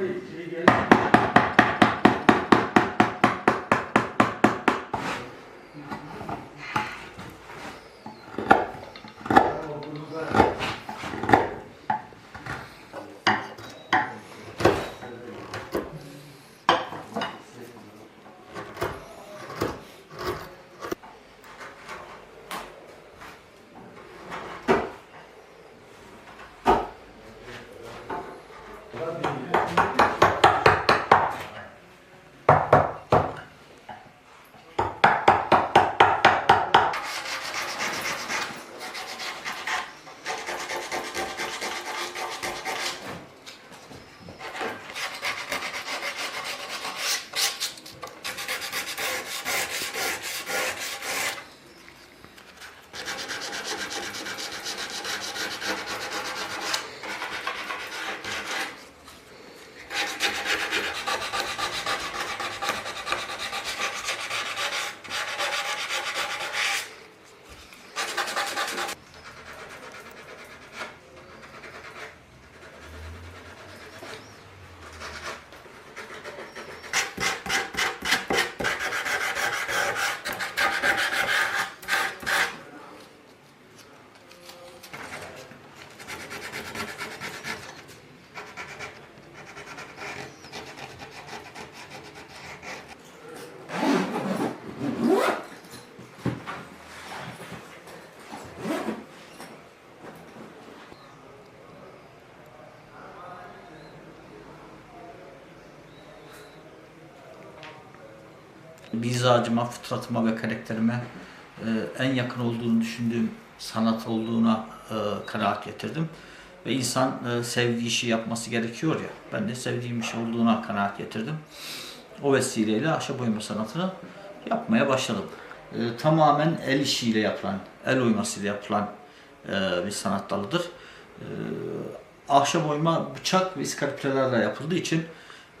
Three. Three. Mizacıma, fıtratıma ve karakterime e, en yakın olduğunu düşündüğüm sanat olduğuna e, kanaat getirdim. Ve insan e, sevdiği işi yapması gerekiyor ya. Ben de sevdiğim iş olduğuna kanaat getirdim. O vesileyle ahşap oyma sanatını yapmaya başladım. E, tamamen el işiyle yapılan, el oymasıyla yapılan e, bir sanat dalıdır. E, ahşap oyma bıçak ve iskarpitelerle yapıldığı için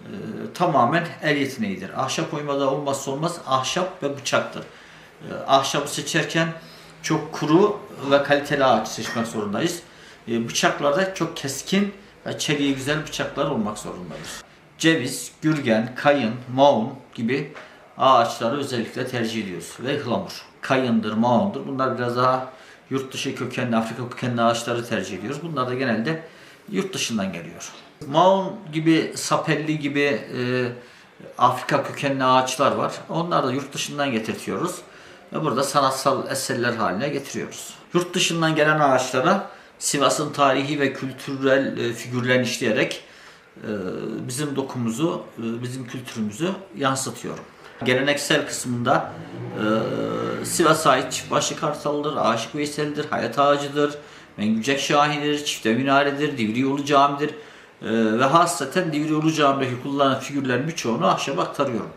e, tamamen el yeteneğidir. Ahşap oymada olmazsa olmaz ahşap ve bıçaktır. E, ahşabı seçerken çok kuru ve kaliteli ağaç seçmek zorundayız. E, bıçaklarda çok keskin ve çeliği güzel bıçaklar olmak zorundadır. Ceviz, gürgen, kayın, maun gibi ağaçları özellikle tercih ediyoruz. Ve ıhlamur. Kayındır, maundur. Bunlar biraz daha yurt dışı kökenli, Afrika kökenli ağaçları tercih ediyoruz. Bunlar da genelde yurt dışından geliyor. Maun gibi, sapelli gibi e, Afrika kökenli ağaçlar var. Onları da yurt dışından getirtiyoruz. Ve burada sanatsal eserler haline getiriyoruz. Yurt dışından gelen ağaçlara Sivas'ın tarihi ve kültürel e, figürlerini işleyerek e, bizim dokumuzu, e, bizim kültürümüzü yansıtıyorum. Geleneksel kısmında e, Sivas'a ait çiftbaşı kartalıdır, Aşık Veysel'dir, Hayat Ağacı'dır, Mengücek Şahin'dir, Çifte Minare'dir, Divri Yolu Cami'dir. E, ve hasreten Divri Yolu Cami'deki kullanılan figürlerin birçoğunu ahşaba aktarıyorum.